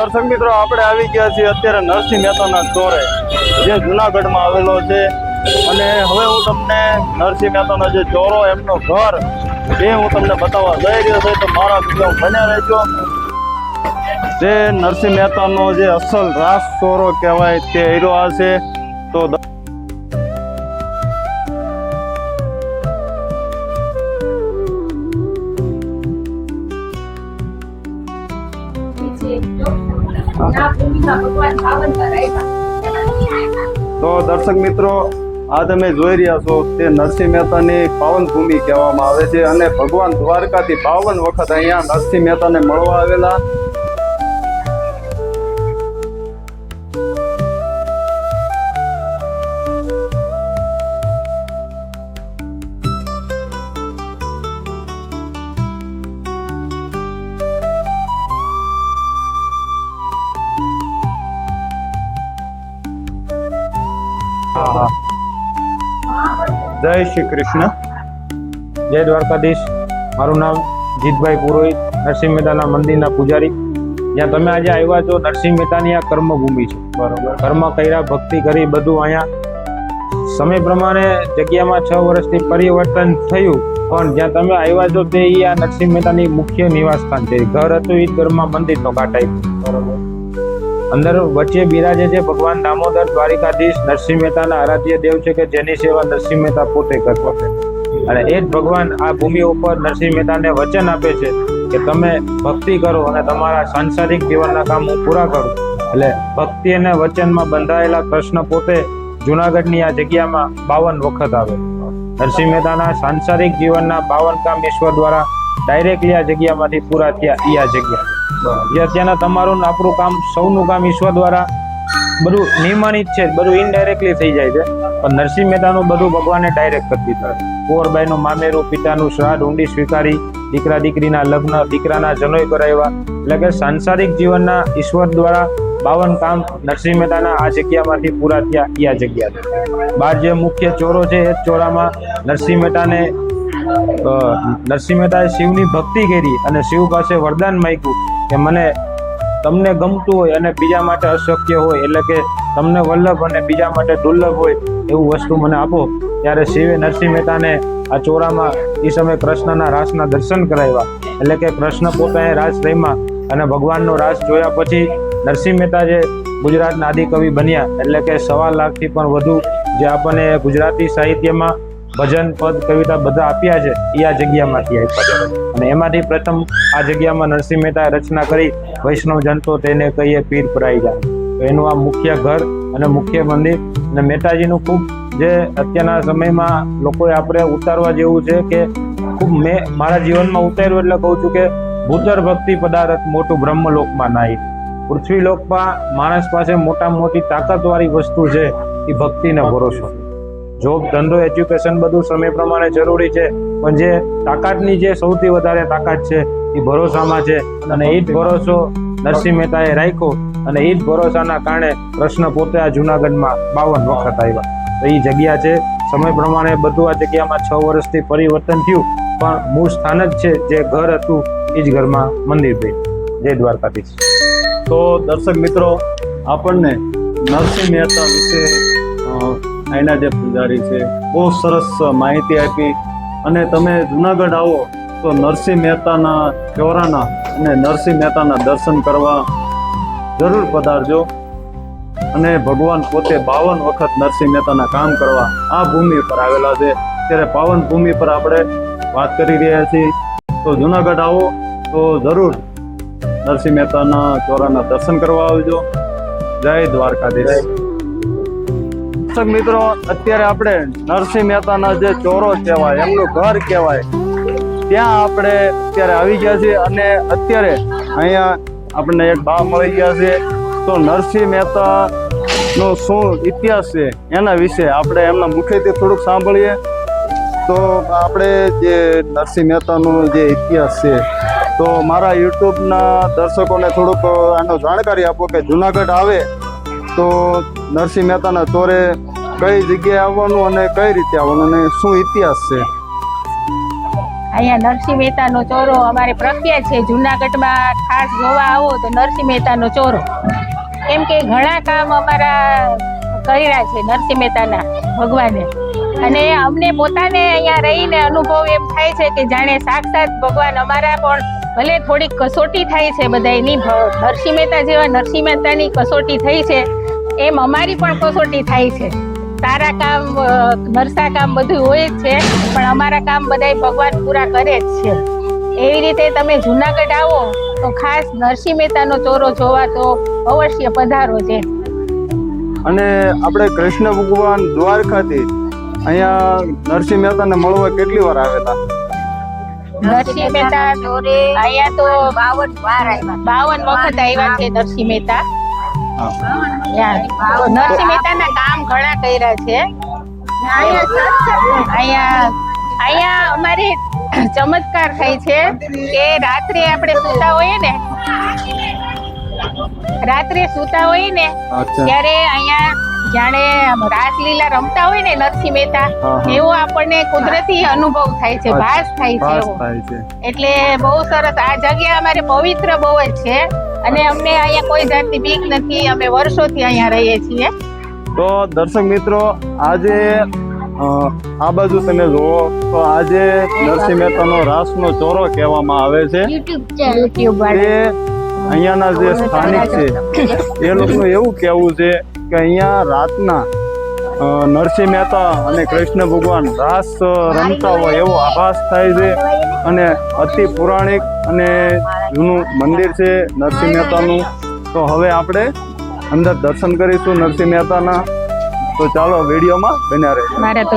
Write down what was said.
દર્શક મિત્રો, આપણે આવી ગયા છીએ અત્યારે નરસિંહ મહેતાના ચોરે, જે જુનાગઢમાં આવેલો છે. અને હવે હું તમને નરસિંહ મહેતાનો જે ચોરો, એમનો ઘર, એ હું તમને બતાવવા જઈ રહ્યો છું. તો મારા વીડિયો બન્યા રહેજો. જે નરસિંહ મહેતાનો જે અસલ રાસ ચોરો કહેવાય, તે હીરો આ છે. તો તો દર્શક મિત્રો, આ તમે જોઈ રહ્યા છો તે નરસિંહ મહેતાની પાવન ભૂમિ કહેવામાં આવે છે અને ભગવાન દ્વારકાથી બાવન વખત અહીંયા નરસિંહ મહેતાને મળવા આવેલા. જય શ્રી કૃષ્ણ. જય દ્વારકાધીશ. મારું નામ જીતભાઈ પુરોહિત નરસિંહ મહેતાના મંદિરના પૂજારી. જ્યાં તમે આજે આવ્યા છો નરસિંહ મહેતાની આ કર્મભૂમિ છે. બરોબર. કર્મ કર્યા ભક્તિ કરી બધું અહીંયા. સમય પ્રમાણે જગ્યામાં છ વર્ષથી પરિવર્તન થયું પણ જ્યાં તમે આવ્યા છો તે આ નરસિંહ મહેતાની મુખ્ય નિવાસ સ્થાન છે. ઘર હતું એ ઘરમાં મંદિરનો કાંટાઈ અંદર વચ્ચે બિરાજે છે ભગવાન દામોદર, દ્વારિકાધીશ, નરસિંહ મહેતાના આરાધ્ય દેવ છે કે જેની સેવા નરસિંહ મહેતા પોતે કરતો છે. અને એ જ ભગવાન આ ભૂમિ ઉપર નરસિંહ મહેતાને વચન આપે છે કે તમે ભક્તિ કરો અને તમારા સાંસારિક જીવનના કામ પૂરા કરું. એટલે ભક્તિ અને વચનમાં બંધાયેલા કૃષ્ણ પોતે જુનાગઢની આ જગ્યામાં બાવન વખત આવે. નરસિંહ મહેતાના સાંસારિક જીવનના બાવન કામ ઈશ્વર દ્વારા ડાયરેક્ટલી આ જગ્યામાંથી પૂરા થયા એ આ જગ્યા. જે અત્યારના તમારું આપણું કામ, સૌનું કામ ઈશ્વર દ્વારા બધું નિયમાનિત છે, બધું ઇનડાયરેક્ટલી થઈ જાય છે. પણ નરસિંહ મહેતાનું બધું ભગવાને ડાયરેક્ટ કરી દીધું. કુંવરબાઈનું મામેરું પિતાનું શ્રાદ્ધ ઊંડી સ્વીકારી, દીકરા દીકરીના લગ્ન, દીકરાના જનોય કરાવ્યા. એટલે કે સાંસારિક જીવનના ઈશ્વર દ્વારા બાવન કામ નરસિંહ મહેતાના આ જગ્યામાંથી પૂરા થયા એ આ જગ્યા બાર જે મુખ્ય ચોરો છે, એ ચોરામાં નરસિંહ મહેતાને નરસિંહ મહેતાએ શિવની ભક્તિ કરી અને શિવ પાસે વરદાન માગ્યું કે મને તમને ગમતું હોય અને બીજા માટે અશક્ય હોય, એટલે કે તમને વલ્લભ અને બીજા માટે દુર્લભ હોય એવું વસ્તુ મને આપો. ત્યારે શિવે નરસિંહ મહેતાને આ ચોરામાં એ સમયે કૃષ્ણના રાસના દર્શન કરાવ્યા. એટલે કે કૃષ્ણ પોતાએ રાસ રમ્યા અને ભગવાનનો રાસ જોયા પછી નરસિંહ મહેતા જે ગુજરાતના આદિકવિ બન્યા. એટલે કે સવા લાખથી પણ વધુ જે આપણને ગુજરાતી સાહિત્યમાં ભજન, પદ, કવિતા બધા આપ્યા છે એ આ જગ્યામાંથી આપ્યા છે. અને એમાંથી પ્રથમ આ જગ્યામાં નરસિંહ મહેતાએ રચના કરી, વૈષ્ણવ જનતો તેને કહીએ પીર પરાઈ જાય તો એનું આ મુખ્ય ઘર અને મુખ્ય મંદિર. અને મહેતાજીનું ખૂબ જે અત્યારના સમયમાં લોકોએ આપણે ઉતારવા જેવું છે કે ખૂબ મેં, મારા જીવનમાં ઉતાર્યું એટલે કહું છું કે ભૂતર ભક્તિ પદાર્થ મોટું બ્રહ્મલોકમાં નાહી પૃથ્વી લોકમાં માણસ પાસે મોટામાં મોટી તાકાતવાળી વસ્તુ છે, એ ભક્તિને ભરોસો. જોબ, ધંધો એજ્યુકેશન બધું સમય પ્રમાણે જરૂરી છે. પણ જે તાકાતની જે સૌથી વધારે તાકાત છે, એ ભરોસામાં છે. અને એ જ ભરોસો નરસિંહ મહેતાએ રાખ્યો અને એ જ ભરોસાના કારણે કૃષ્ણ પોતે આ જુનાગઢમાં બાવન વખત આવ્યા. તો એ જગ્યા છે. સમય પ્રમાણે બધું આ જગ્યામાં છ વર્ષથી પરિવર્તન થયું. પણ મૂળ સ્થાન જ છે જે ઘર હતું એ જ ઘરમાં મંદિર બન્યું. જય દ્વારકાધીશ. તો દર્શક મિત્રો, આપણને નરસિંહ મહેતા વિશે અહીંના જે પૂજારી છે, બહુ સરસ માહિતી આપી. અને તમે જુનાગઢ આવો તો નરસિંહ મહેતાના ચોરાના અને નરસિંહ મહેતાના દર્શન કરવા જરૂર પધારજો. અને ભગવાન પોતે બાવન વખત નરસિંહ મહેતાના કામ કરવા આ ભૂમિ પર આવેલા છે. ત્યારે પાવન ભૂમિ પર આપણે વાત કરી રહ્યા છીએ. તો જુનાગઢ આવો તો જરૂર નરસિંહ મહેતાના ચોરાના દર્શન કરવા આવજો. જય દ્વારકાધીશ. દર્શક મિત્રો, અત્યારે આપણે નરસિંહ મહેતાના જે ચોરો કહેવાય, એમનું ઘર કહેવાય, ત્યાં આપણે અત્યારે આવી ગયા છીએ અને અત્યારે અહીંયા આપણને એક બા મળી ગયા છે. તો નરસિંહ મહેતા નો શું ઇતિહાસ છે, એના વિશે આપણે એમના મુખેથી થોડુંક સાંભળીએ. તો આપણે જે નરસિંહ મહેતાનો જે ઇતિહાસ છે, તો મારા યુટ્યુબના દર્શકોને થોડુંક આનો જાણકારી આપો કે જુનાગઢ આવે તો નરસિંહ મહેતાના ચોરે કઈ જગ્યાએ આવવાનું અને કઈ રીતે આવવાનું અને શું ઇતિહાસ છે? અહીંયા નરસિંહ મહેતાનો ચોરો અમારે પ્રખ્યાત છે. જુનાગઢમાં ખાસ જોવા આવો તો નરસિંહ મહેતાનો ચોરો. કેમ કે ઘણા કામ અમારા કર્યા છે નરસિંહ મહેતાના ભગવાને. અને અમને પોતાને અહીંયા રહીને અનુભવ એમ થાય છે કે જાણે સાક્ષાત ભગવાન અમારા પણ ભલે થોડીક કસોટી થાય છે બધાયની નરસિંહ મહેતા જેવા નરસિંહ મહેતાની કસોટી થઈ છે એમ અમારી પણ કસોટી થાય છે. સારા કામ નરસા કામ બધું હોય જ છે પણ અમારા કામ બધાય ભગવાન પૂરા કરે જ છે. એવી રીતે તમે જુનાગઢ આવો તો ખાસ નરસિંહ મહેતાનો ચોરો જોવા તો અવશ્ય પધારો છે. અને આપણે કૃષ્ણ ભગવાન દ્વારકાથી અહીંયા નરસિંહ મહેતાને મળવા કેટલી વાર આવેલા નરસિંહ મહેતા અહીંયા તો બાવન બાવન વખત આવ્યા છે નરસિંહ મહેતા. નરસિંહ મહેતાના કામ ઘણા કર્યા છે. અહીંયા અહીંયા અમારે ચમત્કાર થાય છે કે રાત્રે આપણે સૂતા હોઈએ ને રાત્રે સૂતા હોઈએ ને ત્યારે અહીંયા જાણે રાસલીલા રમતા હોય ને નરસિંહ મહેતા. એવો આપણને કુદરતી અનુભવ થાય છે ભાસ થાય છે. એટલે બહુ સરસ. આ જગ્યા અમારે પવિત્ર બહુ જ છે. અને અમને અહીંયા કોઈ જાતની બીક નથી અમે વર્ષોથી અહીંયા રહીએ છીએ. તો દર્શક મિત્રો આજે આ બાજુ તમે જુઓ તો આજે નરસિંહ મહેતાનો રાસનો ચોરો કહેવામાં આવે છે. તે અહીંયાના જે સ્થાનિક છે એ લોકોનું એવું કહેવું છે કે અહીંયા રાતના નરસિંહ મહેતા અને કૃષ્ણ ભગવાન રાસ રમતા હોય એવો આભાસ થાય છે. અને અતિ પૌરાણિક અને જૂનું મંદિર છે નરસિંહ મહેતાનું. તો હવે આપણે અંદર દર્શન કરીશું નરસિંહ મહેતાના. તો ચાલો વિડીયોમાં બન્યા રહે મારા તો